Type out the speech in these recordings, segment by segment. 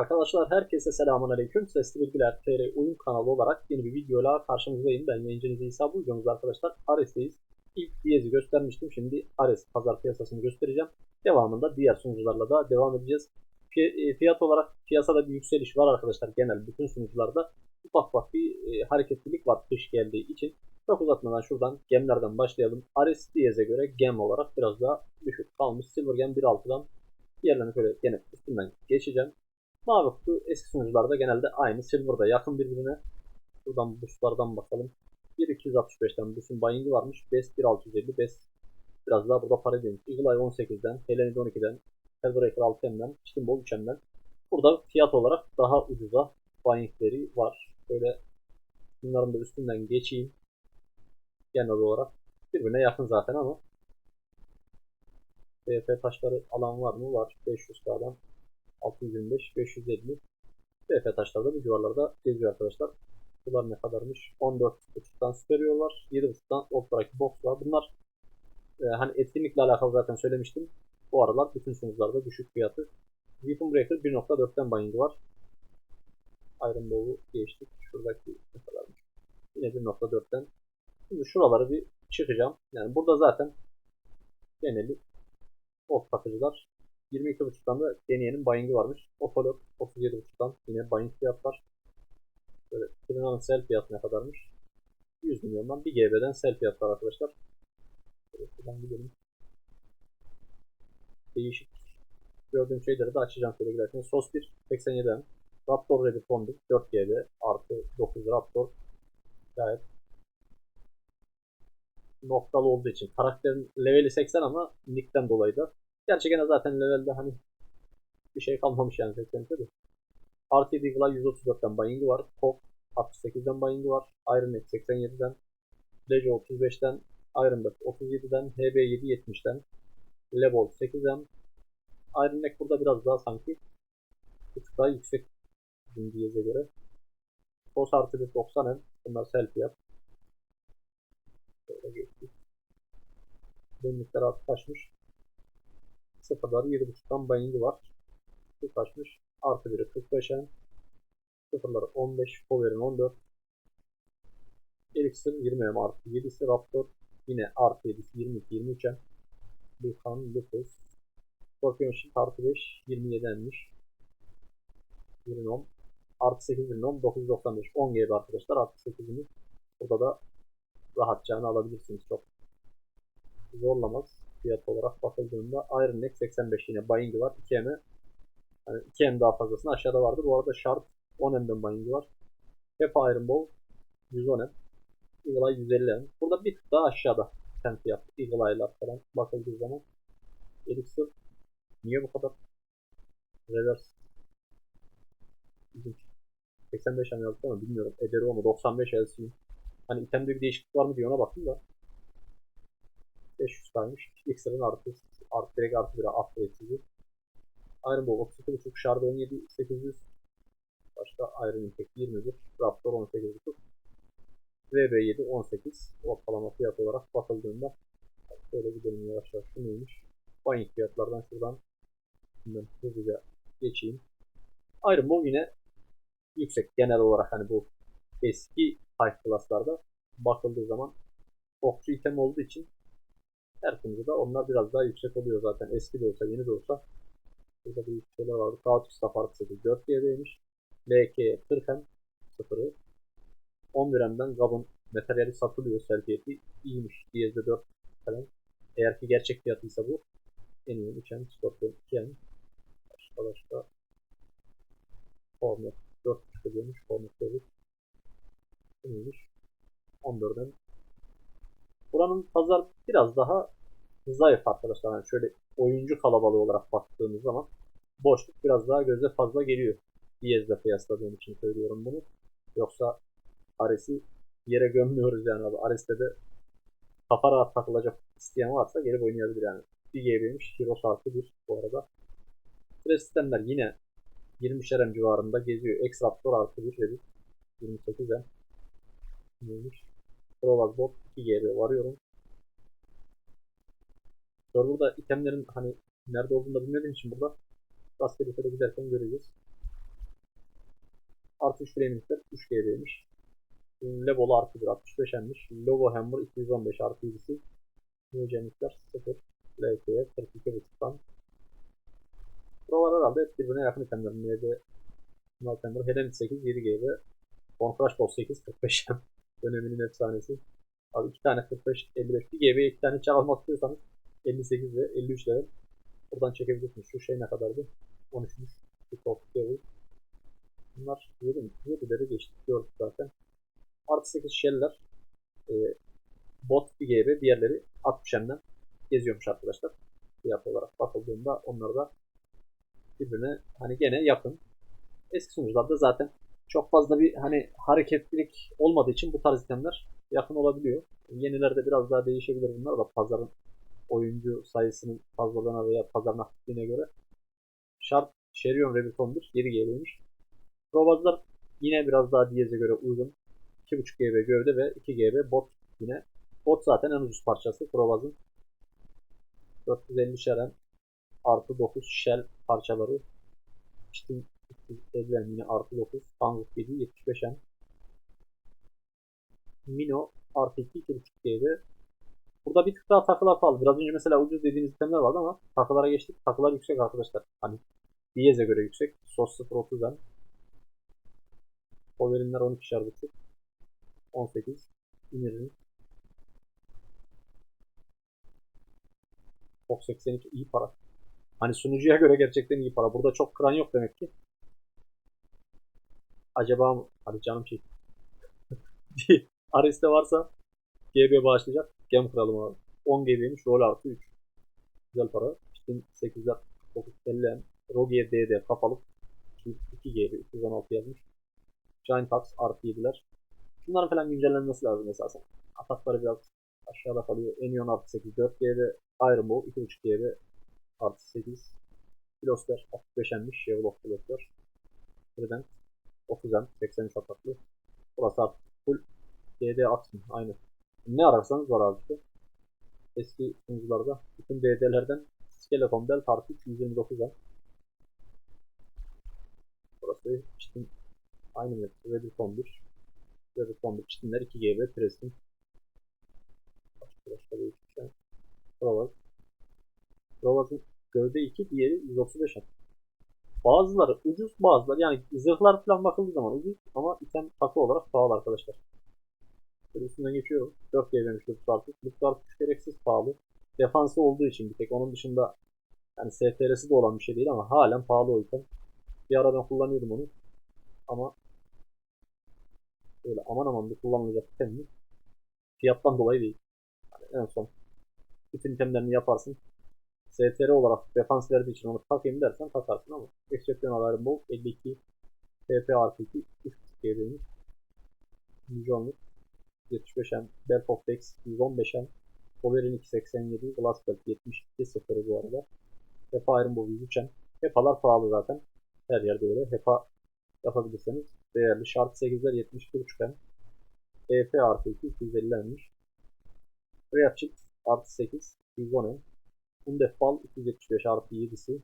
Arkadaşlar herkese selamun aleyküm. Sesli Bilgiler TR oyun kanalı olarak yeni bir videoyla karşınızdayım. Ben yayıncınız İsa. Bu videomuzda arkadaşlar Ares'teyiz. İlk Diyez'i göstermiştim. Şimdi Ares pazar piyasasını göstereceğim. Devamında diğer sunucularla da devam edeceğiz. E, Fiyat olarak piyasada bir yükseliş var arkadaşlar. Genel bütün sunucularda ufak ufak bir e, hareketlilik var kış geldiği için. Çok uzatmadan şuradan gemlerden başlayalım. Ares Diyez'e göre gem olarak biraz daha düşük kalmış. Silver Gem 1.6'dan Diğerlerini şöyle gene üstünden geçeceğim. Mavi kutu eski sunucularda genelde aynı. Silver'da yakın birbirine. Buradan boostlardan bakalım. 1.265'ten boost'un buying'i varmış. Best 1.650. Best biraz daha burada para demiş. Eagle Eye 18'den. Helenid 12'den. Hellbreaker 6M'den. Steamboat 3M'den. Burada fiyat olarak daha ucuza buying'leri var. Böyle bunların da üstünden geçeyim. Genel olarak birbirine yakın zaten ama BP taşları alan var mı? Var. 500K'dan 625, 550. BP taşları da bu civarlarda geziyor arkadaşlar. Bunlar ne kadarmış? 14.5'tan superior var. 7.5'tan ultraki box. Bunlar e, hani etkinlikle alakalı zaten söylemiştim. Bu aralar bütün sunucularda düşük fiyatı. Weapon Breaker 1.4'ten buying'i var. Iron Bowl'u geçtik. Şuradaki ne kadarmış? Yine 1.4'ten. Şimdi şuraları bir çıkacağım. Yani burada zaten geneli Off satıcılar 22.5'tan da deneyenin buying'i varmış. Otolog 37.5'tan yine buying fiyatlar. Böyle Trina'nın sell fiyatı ne kadarmış? 100 milyondan 1 GB'den sell fiyatlar arkadaşlar. Şöyle şuradan gidelim. Değişik. Gördüğüm şeyleri de açacağım şöyle giderken. SOS 1 87'den. Raptor Ready Fondip 4 GB artı 9 Raptor. Gayet noktalı olduğu için. Karakterin leveli 80 ama nickten dolayı da. Gerçi gene zaten levelde hani bir şey kalmamış yani 80'de de. RT Deagle'a 134'ten buying'i var. Pop 68'den buying'i var. Iron Neck 87'den. Lejo 35'ten. Iron Bat 37'den. HB7 70'ten. Level 8'den. Iron Neck burada biraz daha sanki bir tık daha yüksek bizim diyeze göre. Force artı 1 90 en. Bunlar self yap. Şöyle geçtik. Benlikler artık taşmış. Sıfırları 7.5'tan buying'i var. Bu kaçmış? Artı 1'i 45 en. Sıfırları 15. Power'in 14. Elixir 20 em artı 7'si Raptor. Yine artı 7'si 22 23 en. Lucan, Lupus. Scorpion Shield artı 5 27 emmiş. Urinom. Artı 8 Urinom 995. 10 GB arkadaşlar. Artı 8'ini burada da rahatça alabilirsiniz. Çok zorlamaz fiyat olarak bakıldığında Iron Neck 85 yine buying'i var. 2M'e yani 2M daha fazlasını aşağıda vardı. Bu arada Sharp 10M'den buying'i var. Hep Iron Bow 110M. Eagle Eye 150M. Burada bir tık daha aşağıda sen fiyat. Eagle Eye'lar falan bakıldığı zaman. Elixir niye bu kadar reverse İlginç. 85 M yazdı ama bilmiyorum. Ederi o mu? 95 LC'yim. Hani itemde bir değişiklik var mı diye ona baktım da. 500 kalmış. X'lerin artı, artı direkt artı bir upgrade sizi. Iron Ball 32.5 Shard 17 800 Başka Iron Impact 21 Raptor 18.5 VB7 18 ortalama fiyat olarak bakıldığında şöyle gidelim yavaş yavaş şu neymiş? Buying fiyatlardan şuradan Şimdi hızlıca geçeyim. Iron Ball yine yüksek genel olarak hani bu eski High Class'larda bakıldığı zaman okçu item olduğu için her konuda onlar biraz daha yüksek oluyor zaten. Eski de olsa yeni de olsa. Burada bir şeyler vardı. Kaotik artı 8 4 GB'ymiş. LK 40 M 0'ı. 11 M'den Gab'ın materyali satılıyor. Selfiyeti iyiymiş. Diyezde 4 falan. Eğer ki gerçek fiyatıysa bu. En iyi 3 M, Scorpion 2 M. Başka başka. Format 4 çıkıyormuş. Format 4. İyiymiş. 14 M Buranın pazar biraz daha zayıf arkadaşlar. Yani şöyle oyuncu kalabalığı olarak baktığımız zaman boşluk biraz daha göze fazla geliyor. Diyez'le kıyasladığım için söylüyorum bunu. Yoksa Ares'i yere gömmüyoruz yani abi. Ares'te de kafa rahat takılacak isteyen varsa gelip oynayabilir yani. 1 GB'ymiş. Heroes artı 1 bu arada. Stres sistemler yine 20'şer M civarında geziyor. X-Raptor artı 1 dedik. 28 M. Neymiş? Provaz bot 2 GB varıyorum. Server'da itemlerin hani nerede olduğunu da bilmediğim için burada rastgele şöyle giderken göreceğiz. Artı 3 framingler 3 GB'ymiş. Lebolo artı 1 65 emmiş. Lobo Hammer 215 artı 7'si. Neogenikler 0. LK'ye 42.5'tan. Buralar herhalde birbirine yakın itemler. ND Maltender, Helenit 8 7 GB. Concrash Boss 8 45 M. Döneminin efsanesi. Abi 2 tane 45 55 1 GB 2 tane çar almak istiyorsanız 58 ve 53 level. Buradan çekebilirsiniz. Şu şey ne kadardı? 13'müş. Bir level. Bunlar 7 mi? 7'leri geçtik gördük zaten. Artı 8 shell'ler. E, bot 1 GB diğerleri 60 M'den geziyormuş arkadaşlar. Fiyat olarak bakıldığında onlar da birbirine hani gene yakın. Eski sunucularda zaten çok fazla bir hani hareketlilik olmadığı için bu tarz itemler yakın olabiliyor. Yenilerde biraz daha değişebilir bunlar da pazarın oyuncu sayısının fazlalığına veya pazarın aktifliğine göre. Sherion Rabbit 11 7 GB'ymiş. Provazlar yine biraz daha Diyez'e göre uygun. 2.5 GB gövde ve 2 GB bot yine. Bot zaten en ucuz parçası Provaz'ın. 450 şeren artı 9 shell parçaları. İşte 350 yine artı 9. Tango 7 75 M. Mino artı 2 2.5 GB. Burada bir tık daha takılar pahalı. Biraz önce mesela ucuz dediğimiz itemler vardı ama takılara geçtik. Takılar yüksek arkadaşlar. Hani Diyez'e göre yüksek. Sos 0 30 M. Power'inler 12 şerbeti. 18. İnerin. Fox 82 iyi para. Hani sunucuya göre gerçekten iyi para. Burada çok kıran yok demek ki. Acaba mı? Hadi canım şey. Ares'te varsa GB bağışlayacak. Gem kuralım abi. 10 GB'ymiş. Rol artı 3. Güzel para. İşte 8'ler 950 M. Rogier DD kapalı. 2 GB 316 yazmış. Giant Axe artı 7'ler. Bunların falan güncellenmesi lazım esasen. Atakları biraz aşağıda kalıyor. Enion artı 8 4 GB. Iron Bow 2.5 GB artı 8. Filoster 65 emmiş. Level of Filoster. Trident 30 em 83 ataklı. Burası artık full DD aksın. Aynı. Ne ararsanız var abi. Eski sunucularda bütün DD'lerden Skeleton Belt artı 129 em. Burası işte aynı mı? Reddit 11. Reddit 11 çitinler 2 GB Preston. Başka başka bir şey. Provaz. Provaz'ın gövde 2 diğeri 135 em. Bazıları ucuz bazıları yani zırhlar falan bakıldığı zaman ucuz ama item takı olarak pahalı arkadaşlar. Şöyle üstünden geçiyorum. 4 GB'miş Lüks artık. Lüks artık gereksiz pahalı. Defansı olduğu için bir tek. Onun dışında yani STR'si de olan bir şey değil ama halen pahalı o item. Bir ara ben kullanıyordum onu. Ama böyle aman aman bir kullanılacak item mi? Fiyattan dolayı değil. Yani en son bütün itemlerini yaparsın. STR olarak defans verdiği için onu takayım dersen takarsın ama Exceptional Iron Bolt 52 TP artı 2 3 GB'ymiş. Milyonluk 75 M Belt of Dex 115 M Power'in 287 Glass Belt 72 0 bu arada. HEPA Iron Bolt 103 M. HEPA'lar pahalı zaten. Her yerde öyle. HEPA yapabilirseniz değerli. Sharp 8'ler 71.5 M. EF artı 2 250 M'miş. React artı 8 110 M Undefal 275 artı 7'si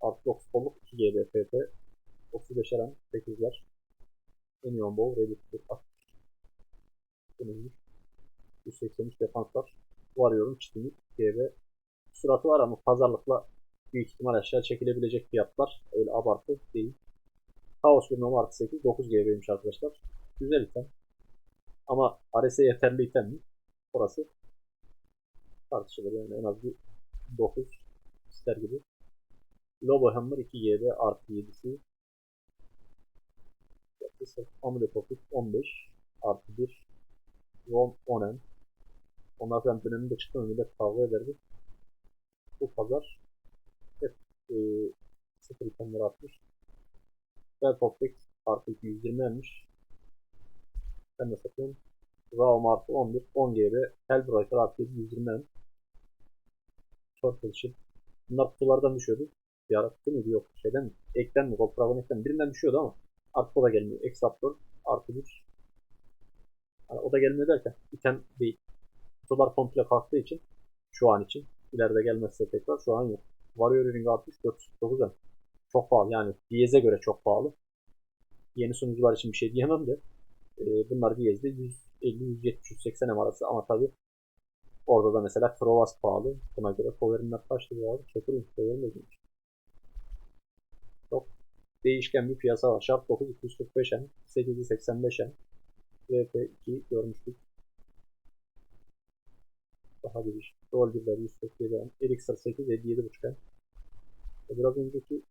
artı 9 kolluk 2 GB PP 35 RM 8'ler Enion Bow Reddit 60 Denilmiş 183 defans var Varıyorum çitini GB Suratı var ama pazarlıkla büyük ihtimal aşağı çekilebilecek fiyatlar öyle abartı değil. Chaos bir artı 8 9 GB'ymiş arkadaşlar. Güzel item. Ama RS'e yeterli item mi? Orası tartışılır yani en az bir 9 ister gibi. Lobo Hammer 2 GB artı 7'si. Amulet Office 15 artı 1 ROM 10 M. Onlar falan döneminde mı millet kavga ederdi. Bu pazar hep e, sıfır itemleri atmış. Belt of Dex artı 220 M'miş. Ben de satıyorum. RAW artı 11 10 GB Hellbrighter artı 120 M. Turtle Ship. Bunlar kutulardan düşüyordu. Bir ara kutu muydu yok şeyden mi? Ekten mi? Goldcraft'ın ekten birinden düşüyordu ama artık o da gelmiyor. Exaptor artı 1. Yani o da gelmiyor derken item değil. Kutular komple kalktığı için şu an için ileride gelmezse tekrar şu an yok. Warrior Ring artı 3 409 Çok pahalı yani. Diyez'e göre çok pahalı. yeni sunucular için bir şey diyemem de e, bunlar Diyez'de 150, 170, 180 M arası ama tabi orada da mesela Krovas pahalı. Buna göre Power'inler kaçtı bu abi? Çakırın Power'in de değilmiş. Çok değişken bir piyasa var. Sharp 9 245 M, 8'i 85 M, VP2 görmüştük. Daha bir Rol 1'ler 147 M, Elixir 8 57.5 M. E, Biraz önceki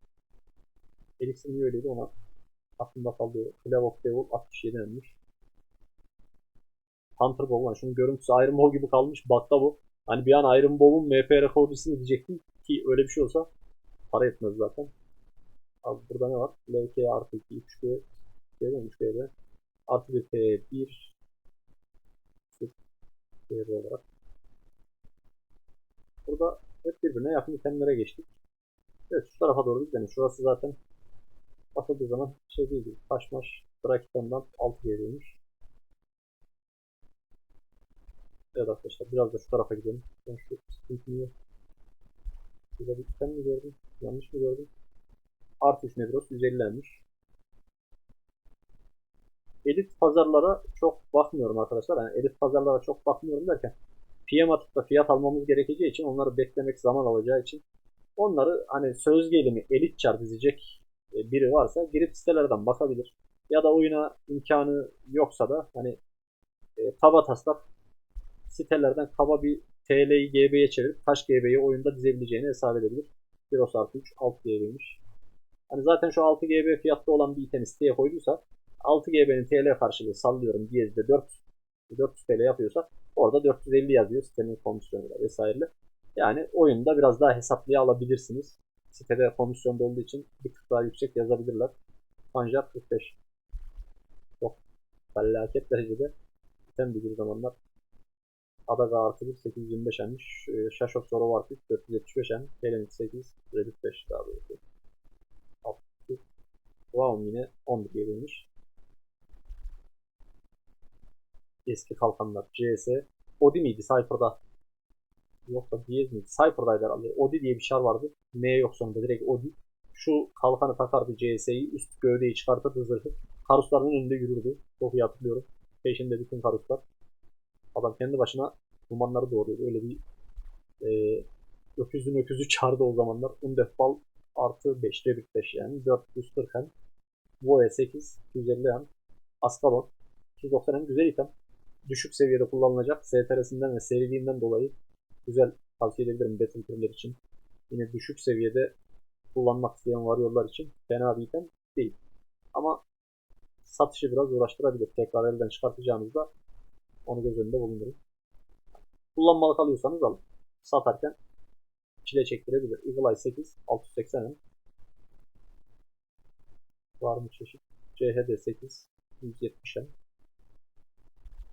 Elixir niye öyleydi ona aklımda kaldı. Clav of Devil 67 M'miş. Hunter Bow lan şunun görüntüsü Iron Bow gibi kalmış. Bug'da bu. Hani bir an Iron Bow'un MP rekorcusunu diyecektim ki öyle bir şey olsa para etmez zaten. Abi burada ne var? LK artı 2, 3G, G mi 3G'de? Artı bir P1 değeri olarak. Burada hep birbirine yakın itemlere geçtik. Evet şu tarafa doğru gidelim. Şurası zaten basıldığı zaman şey değil. Taş maş Drakiton'dan 6 G'deymiş. Evet arkadaşlar biraz da şu tarafa gidelim. Ben şu sıkıntıyı Burada bir item mi gördüm? Yanlış mı gördüm? Artı 3 Negros 150'lenmiş. Elit pazarlara çok bakmıyorum arkadaşlar. Yani elit pazarlara çok bakmıyorum derken PM atıp fiyat almamız gerekeceği için onları beklemek zaman alacağı için onları hani söz gelimi elit çar dizecek e, biri varsa girip sitelerden bakabilir. Ya da oyuna imkanı yoksa da hani e, taslak sitelerden kaba bir TL'yi GB'ye çevirip kaç GB'yi oyunda dizebileceğini hesap edebilir. Heroes artı 3 6 GB'ymiş. Hani zaten şu 6 GB fiyatta olan bir itemi siteye koyduysa 6 GB'nin TL karşılığı sallıyorum Diyez'de 4 400 TL yapıyorsa orada 450 yazıyor sitenin komisyonu vesaire. Yani oyunda biraz daha hesaplıya alabilirsiniz. Sitede komisyonda olduğu için bir tık daha yüksek yazabilirler. Ancak 45. Çok felaket derecede item bir zamanlar. Adaga artı 1 825 emmiş. Shashok Zoro var 475 em. Helenik 8 Reddit 5 daha doğrusu. Wow yine 11 gelmiş. Eski kalkanlar CS. Odi miydi Cypher'da? Yoksa Diez miydi? Cypher'daydı herhalde. Odi diye bir şar vardı. N yok sonunda direkt Odi. Şu kalkanı takardı CS'yi. Üst gövdeyi çıkartırdı zırhı. Karusların önünde yürürdü. Çok iyi hatırlıyorum. Peşinde bütün karuslar. Adam kendi başına dumanları doğuruyordu. Öyle bir e, öküzün öküzü çağırdı o zamanlar. Undefbal artı 5'te 5 yani 440 hem. Voe 8 250 hem. Askalon 290 hem güzel item. Düşük seviyede kullanılacak. STR'sinden ve seriliğinden dolayı güzel tavsiye edebilirim Battle için. Yine düşük seviyede kullanmak isteyen varıyorlar için fena bir item değil. Ama satışı biraz uğraştırabilir. Tekrar elden çıkartacağınızda onu göz önünde bulundurun. Kullanmalık alıyorsanız alın. Satarken çile çektirebilir. Eagle Eye 8 680 M. Var mı çeşit? CHD 8 170 M.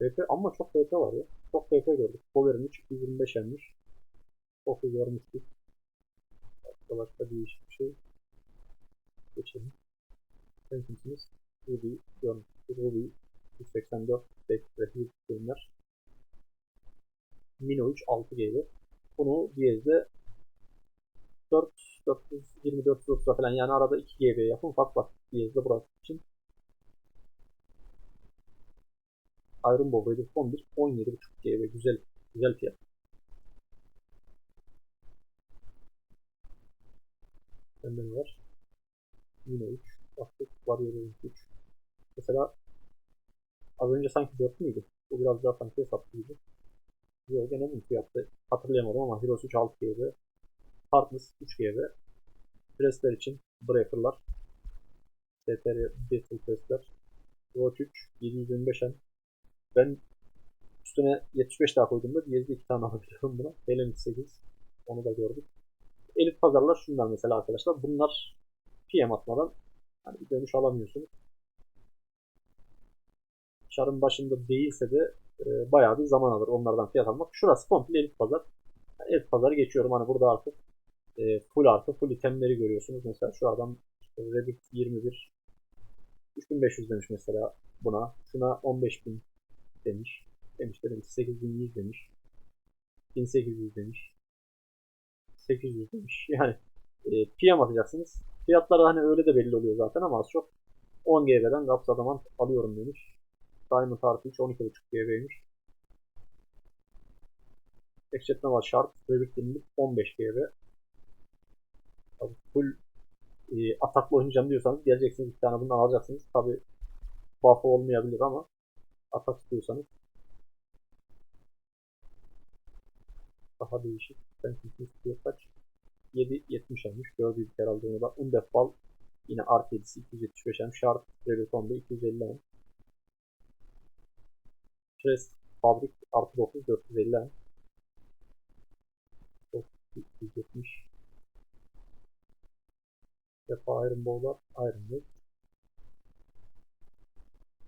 PP ama çok PP var ya. Çok PP gördük. Power'ın 3 225 M'miş. Çok görmüştük. Başka değişik bir şey. Geçelim. Sen kimsiniz? Ruby görmüştük. Ruby 184 Dex ve Hugh filmler. Mino 3 6 GB. Bunu Diyez'de 4 424 430'a falan yani arada 2 GB yakın fark var Diyez'de burası için. Iron Ball Raider 11 17.5 GB güzel güzel fiyat. Bende ne var? Yine 3. Baktık Warrior 3. Mesela az önce sanki 4 müydü? Bu biraz daha sanki hesaplıydı. Yok gene bu fiyatta hatırlayamadım ama Heroes 3 6 GB. Heartless 3 GB. Pressler için Breaker'lar. STR Battle Pressler. Watch 3 725 M. Ben üstüne 75 daha koyduğumda diğeri 2 tane alabiliyorum buna. Element 8. Onu da gördük. Elit pazarlar şunlar mesela arkadaşlar. Bunlar PM atmadan hani dönüş alamıyorsunuz. Çarın başında değilse de e, bayağı bir zaman alır onlardan fiyat almak. Şurası komple elit pazar. Yani elit pazarı geçiyorum. Hani burada artık e, full artı full itemleri görüyorsunuz. Mesela şu adam işte Reddit 21 3500 demiş mesela buna. Şuna 15000 demiş. Demiş de demiş 8100 demiş. 1800 demiş. 800 demiş. Yani e, PM atacaksınız. Fiyatları hani öyle de belli oluyor zaten ama az çok 10 GB'den Gaps Adamant alıyorum demiş. Diamond artı 3 12.5 GB'ymiş. Ekşetme var şart. Dinlik 15 GB. Tabii full e, ataklı oynayacağım diyorsanız geleceksiniz bir tane bundan alacaksınız. Tabi buff'ı olmayabilir ama atak istiyorsanız daha değişik. Ben istiyor kaç? 7.70 almış. Gördüğü bir herhalde onu da. Undefal yine artı 7'si 275 hem şart. Reviton'da 250 hem. Tres Fabrik artı 9 450 hem. 270 Defa Iron Bow'lar Iron Ball.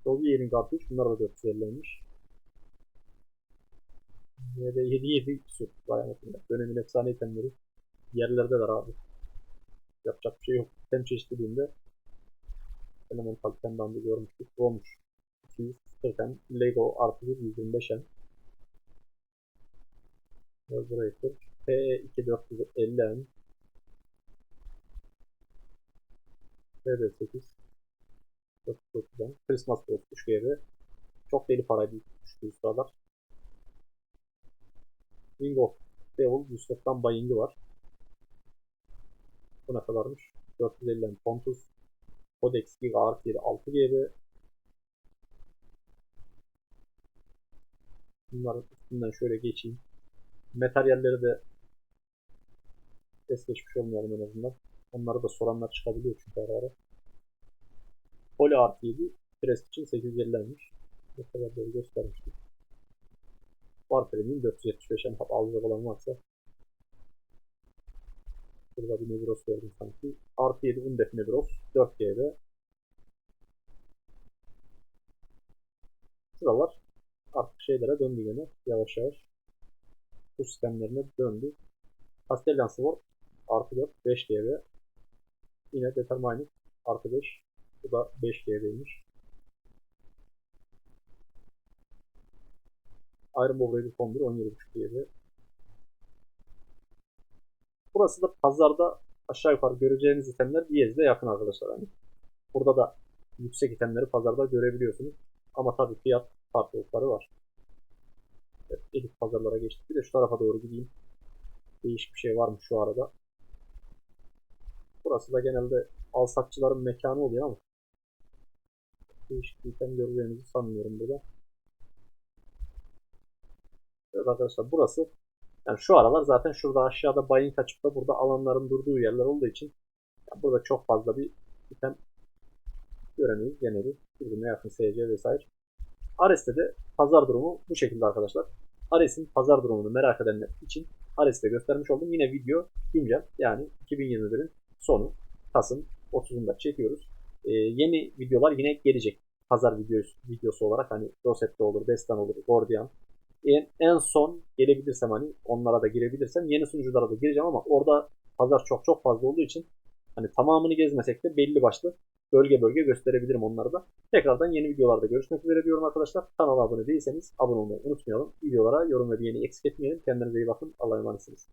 Sovier'in kartı 3 bunlar da 450'ymiş. Yine de 7 7 küsur. Vay anasını. Dönemin efsane itemleri. Yerlerdeler abi. Yapacak bir şey yok. Tem çeşitliliğinde Elemental Tem'den de görmüştük. Olmuş. 240 hem. Lego artı 1 125 hem. Razor P2450 hem. TB8 490 Christmas 3 GB çok deli paraydı düştüğü sıralar. Ring of Devil 140'dan Baying'i var. Bu ne kadarmış? 450'den Pontus Codex Giga artı 7 6 GB Bunların üstünden şöyle geçeyim. Materyalleri de es geçmiş olmayalım en azından. Onları da soranlar çıkabiliyor çünkü ara ara. Poli artı 7 Crest için 850'lenmiş. Ne kadar böyle göstermiştik. Var Premium 475 hem alacak olan varsa. Burada bir Nebros gördüm sanki. Artı 7 Undef Nebros 4 GB. Şuralar artık şeylere döndü gene yavaş yavaş. Bu sistemlerine döndü. Castellan Sword artı 4 5 GB. Yine Determinate artı 5. Bu da 5 GB'ymiş. Iron Bow Ready 11 17.5 GB. Burası da pazarda aşağı yukarı göreceğiniz itemler Diyez'de yakın arkadaşlar. Hani burada da yüksek itemleri pazarda görebiliyorsunuz. Ama tabii fiyat farklılıkları var. Evet, elit pazarlara geçtik. Bir de şu tarafa doğru gideyim. Değişik bir şey var mı şu arada? Burası da genelde alsatçıların mekanı oluyor ama değişik bir item göreceğinizi sanmıyorum burada. Evet arkadaşlar burası yani şu aralar zaten şurada aşağıda bayın kaçıp da burada alanların durduğu yerler olduğu için yani burada çok fazla bir item göremeyiz geneli. Birbirine yakın SC vesaire. Ares'te de pazar durumu bu şekilde arkadaşlar. Ares'in pazar durumunu merak edenler için Ares'te göstermiş oldum. Yine video güncel yani 2021'in sonu Kasım 30'unda çekiyoruz. Ee, yeni videolar yine gelecek. Pazar videosu, videosu olarak hani Rosette olur, Destan olur, Gordian. En, en son gelebilirsem hani onlara da girebilirsem yeni sunuculara da gireceğim ama orada pazar çok çok fazla olduğu için hani tamamını gezmesek de belli başlı bölge bölge gösterebilirim onları da. Tekrardan yeni videolarda görüşmek üzere diyorum arkadaşlar. Kanala abone değilseniz abone olmayı unutmayalım. Videolara yorum ve beğeni eksik etmeyelim. Kendinize iyi bakın. Allah'a emanetsiniz.